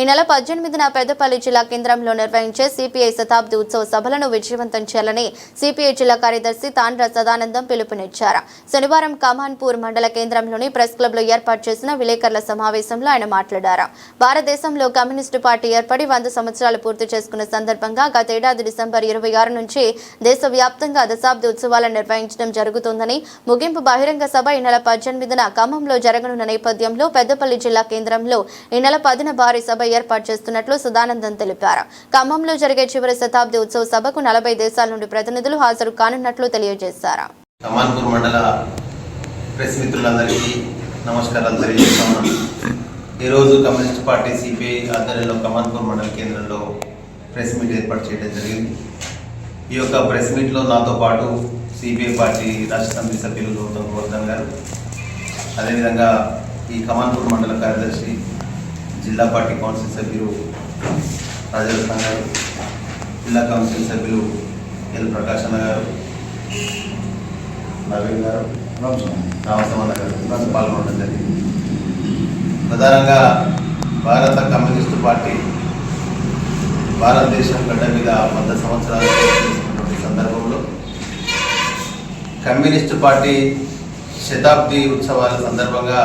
ఈ నెల పద్దెనిమిదిన పెద్దపల్లి జిల్లా కేంద్రంలో నిర్వహించే సిపిఐ శతాబ్ది ఉత్సవ సభలను విజయవంతం చేయాలని సిపిఐ జిల్లా కార్యదర్శి తాండ్ర సదానందం పిలుపునిచ్చారు. శనివారం కమాన్పూర్ మండల కేంద్రంలోని ప్రెస్ క్లబ్లో ఏర్పాటు చేసిన విలేకరుల సమావేశంలో ఆయన మాట్లాడారు. భారతదేశంలో కమ్యూనిస్టు పార్టీ ఏర్పడి వంద సంవత్సరాలు పూర్తి చేసుకున్న సందర్భంగా గతేడాది డిసెంబర్ ఇరవై ఆరు నుంచి దేశవ్యాప్తంగా దశాబ్ది ఉత్సవాలను నిర్వహించడం జరుగుతోందని ముగింపు బహిరంగ సభ ఈ నెల పద్దెనిమిదిన ఖమ్మంలో జరగనున్న నేపథ్యంలో పెద్దపల్లి జిల్లా కేంద్రంలో ఈ నెల పదిన భారీ సభ ఏర్పాటు చేస్తున్నట్లు సదానందం తెలిపారు. ఖమ్మంలో జరిగే చివరి శతాబ్ది ఉత్సవ సభకు నలభై దేశాల నుండి ప్రతినిధులు హాజరు కానున్నట్లు తెలియజేశారు. ప్రెస్ మిత్రులందరికీ నమస్కారాలు తెలియజేస్తున్నాను. ఈరోజు కమ్యూనిస్ట్ పార్టీ సిపిఐ ఆధ్వర్యంలో కమాన్పూర్ మండల కేంద్రంలో ప్రెస్ మీట్ ఏర్పాటు చేయడం జరిగింది. ఈ యొక్క ప్రెస్ మీట్లో నాతో పాటు సిపిఐ పార్టీ రాష్ట్ర సమితి సభ్యులు గౌతమ్ గౌతమ్ గారు. అదేవిధంగా ఈ కమాన్పూర్ మండల కార్యదర్శి జిల్లా పార్టీ కౌన్సిల్ సభ్యులు రాజేంద్ర గారు జిల్లా కౌన్సిల్ సభ్యులు ఎల్ ప్రకాశన్న గారు నవీన్ గారు రామసమన్న గారు పాల్గొనడం జరిగింది. ప్రధానంగా భారత కమ్యూనిస్టు పార్టీ భారతదేశం గడ్డ మీద వంద సంవత్సరాలు చేసుకున్నటువంటి సందర్భంలో కమ్యూనిస్టు పార్టీ శతాబ్ది ఉత్సవాల సందర్భంగా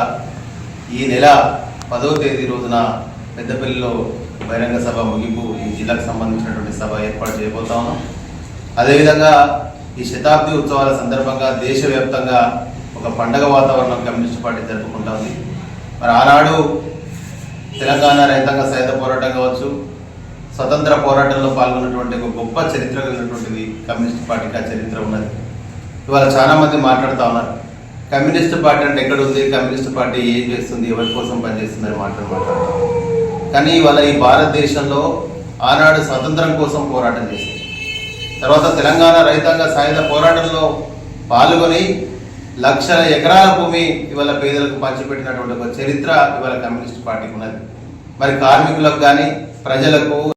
ఈ నెల పదవ తేదీ రోజున పెద్దపల్లిలో బహిరంగ సభ ముగింపు ఈ జిల్లాకు సంబంధించినటువంటి సభ ఏర్పాటు చేయబోతా ఉన్నాం. అదేవిధంగా ఈ శతాబ్ది ఉత్సవాల సందర్భంగా దేశవ్యాప్తంగా ఒక పండగ వాతావరణం కమ్యూనిస్ట్ పార్టీ జరుపుకుంటా ఉంది. మరి ఆనాడు తెలంగాణ రైతాంగ సాయుధ పోరాటం కావచ్చు స్వతంత్ర పోరాటంలో పాల్గొన్నటువంటి ఒక గొప్ప చరిత్ర కలిగినటువంటిది కమ్యూనిస్ట్ పార్టీకి ఆ చరిత్ర ఉన్నది. ఇవాళ చాలా మంది మాట్లాడుతూ ఉన్నారు. కమ్యూనిస్ట్ పార్టీ అంటే ఎక్కడ ఉంది కమ్యూనిస్ట్ పార్టీ ఏం చేస్తుంది? ఎవరి కోసం పనిచేస్తుంది అని మాట్లాడుకుంటారు కానీ ఇవాళ ఈ భారతదేశంలో ఆనాడు స్వతంత్రం కోసం పోరాటం చేసింది. తర్వాత తెలంగాణ రైతాంగ సాయుధ పోరాటంలో పాల్గొని లక్షల ఎకరాల భూమి ఇవాళ పేదలకు పంచిపెట్టినటువంటి ఒక చరిత్ర ఇవాళ కమ్యూనిస్ట్ పార్టీకి ఉన్నది. మరి కార్మికులకు కానీ ప్రజలకు